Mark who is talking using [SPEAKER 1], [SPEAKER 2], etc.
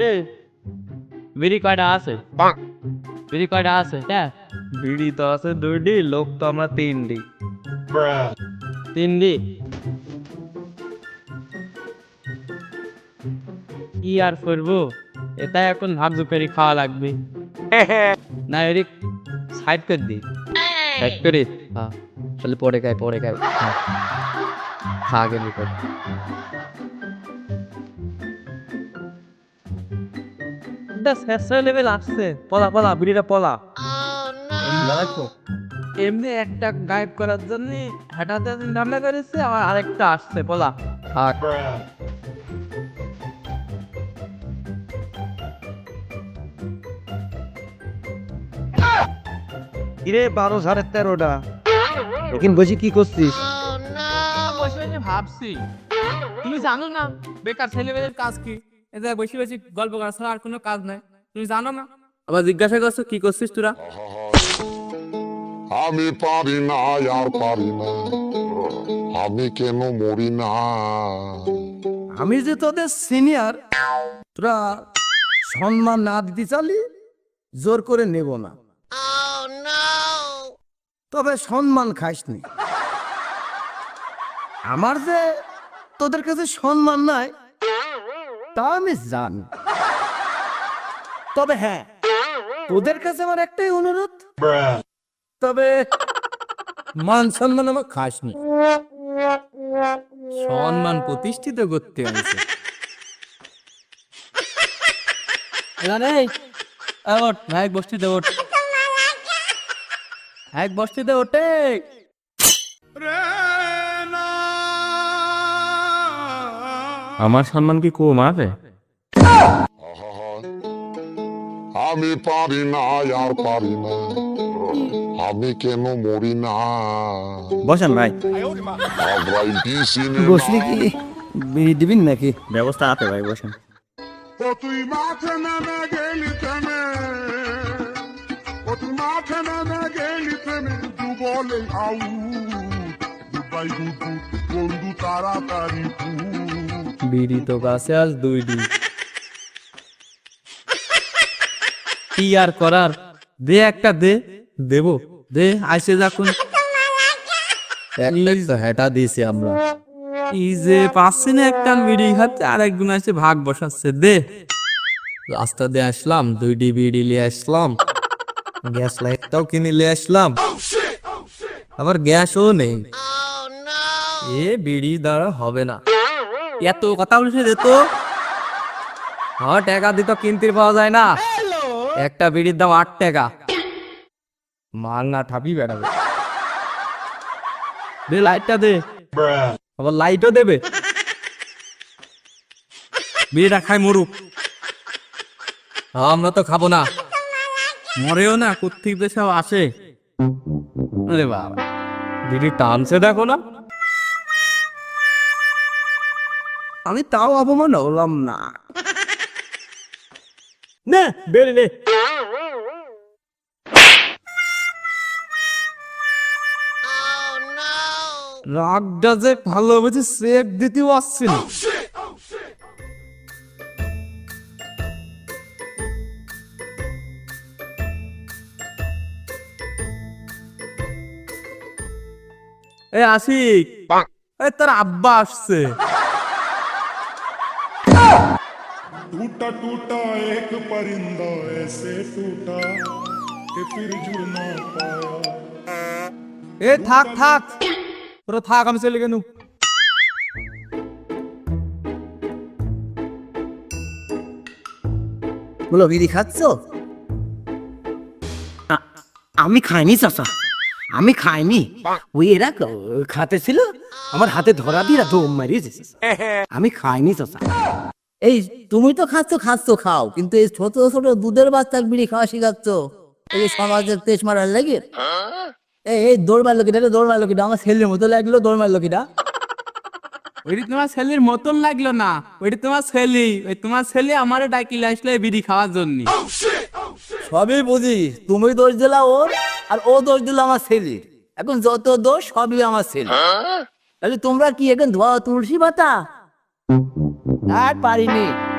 [SPEAKER 1] রে বিড়ি কয়টা আছে? বিড়ি কয়টা আছে? হ্যাঁ
[SPEAKER 2] বিড়ি তো আছে দুইটি লোক তো আমরা তিনটি।
[SPEAKER 1] তিনটি? কি আর করব? এটা এখন ভাবজু করে খাওয়া লাগবে। না এদিক সাইড করে দি সাইড করে হ্যাঁ তাহলে পরে খাই পরে খাই। খা আগে নিকট
[SPEAKER 2] এটা শেষ লেভেল আসছে। পলা পলা বিড়িটা পলা।
[SPEAKER 1] এমনি একটা গায়েব করার জন্য হাঁটাতে ধান্দা করেছে আবার আরেকটা আসছে থাক
[SPEAKER 2] কিরে বারো সাড়ে তেরোটা? এখন বসে কি করছিস?
[SPEAKER 1] ভাবছি। তুমি জানো না বেকার ছেলেমেয়েদের কাজ কি? এদের বসে বসে গল্প করা ছাড়া আর কোনো কাজ নাই। তুমি জানো না? আবার জিজ্ঞাসা করছ কি করছিস তোরা?
[SPEAKER 3] আমি পারি না আর পারি না। আমি কেন মরি না?
[SPEAKER 4] আমি যে তোদের সিনিয়র তোরা সম্মান না দিতে চালি জোর করে নেব না। তবে সম্মান খাসনি। আমার যে তোদের কাছে সম্মান নাই, তা আমি জানি। তবে হ্যাঁ তোদের কাছে আমার একটাই অনুরোধ। তবে মান সম্মান আমার খাসনি
[SPEAKER 1] সম্মান প্রতিষ্ঠিত করতে হয়েছে। এক বস্তিতে ওঠ। এক বস্তিতে ওঠে।
[SPEAKER 2] আমার সম্মান কি কম আছে
[SPEAKER 3] আমি পারি না আর পারি না। আমি কেন মরি না?
[SPEAKER 2] বসেন ভাই।
[SPEAKER 4] বসলি কি বিড়ি দিবিন নাকি?
[SPEAKER 2] ব্যবস্থা আছে ভাই বসেন।
[SPEAKER 3] ও তুই মাঠে নেমে গেলি থেমে। ও তুই মাঠে নেমে গেলি বলে আউ দুবাই বন্ধু তাড়াতাড়ি
[SPEAKER 1] বিড়ি তো গাছে আজ দুইটি কি আর করার? দে একটা দে দেব। দে আইসে যখন
[SPEAKER 4] একটাই তো হেটা দিয়েছি আমরা।
[SPEAKER 1] এই যে পাচ্ছি না একটা বিড়ি খাচ্ছে আর একজন এসে ভাগ বসাচ্ছে দে। রাস্তা দিয়ে আসলাম দুইটি বিড়ি নিয়ে আসলাম। গ্যাস লাইটটাও কিনে নিয়ে আসলাম। আবার গ্যাসও নেই। এ বিড়ি দ্বারা হবে না। এত কথা বলছে দে তো। হ্যাঁ টাকা দিত কিনতে পাওয়া যায় না। একটা বিড়ির দাম আট টাকা। মাল না ঠাপি বেড়াবে। দে লাইটটা দে। আবার লাইটও দেবে। বিড়িটা খাই মরুক। আমরা তো খাব না। মরেও না কোথেকে যে সব আসে। আরে বাবা। দিদি টানছে দেখো না।
[SPEAKER 4] আমি তাও অপমান হলাম না।
[SPEAKER 2] না বেরে নে।
[SPEAKER 1] রাগটা যে ভালো হয়েছে সেক দিতেও আসছে না। এ আশিক এ তোর আব্বা আসছে।
[SPEAKER 5] टूटा टूटा एक परिंदा ऐसे टूटा कि फिर जुड़ ना पाया
[SPEAKER 1] এ থাক থাক তোরা থাক আমি চলে গেলু
[SPEAKER 4] বলো বিড়ি খাচ্ছ আ- আমি খাইনি চাচা আমি খাইনি ওই এরা ক- খাতে ছিল আমার হাতে ধরা দিয়ে দম মারিয়েছে আমি খাইনি চাচা এই তুমি তো খাচ্ছ খাচ্ছ খাও। কিন্তু এই ছোট ছোট দুধের বাচ্চার বিড়ি খাওয়া শিখাচ্ছ। এই সমাজের তেজ মারার লাগে। এই এই দৌড় মারলো কিটা রে, দৌড় মারলো কিটা? আমার ছেলের মতো লাগল দৌড় মারলো কিটা?
[SPEAKER 1] ওইটি তোমার ছেলের মতন লাগল না। ওইটি তোমার ছেলে ওই তোমার ছেলে আমারে ডাকিলে আসলে বিড়ি খাওয়ার জন্য।
[SPEAKER 4] সবই বুঝি। তুমি দোষ দিলা ওর আর ও দোষ দিল আমার ছেলের। এখন যত দোষ সবই আমার ছেলে
[SPEAKER 6] তাহলে তোমরা কি এখন ধোয়া তুলসী পাতা? আর পারিনি।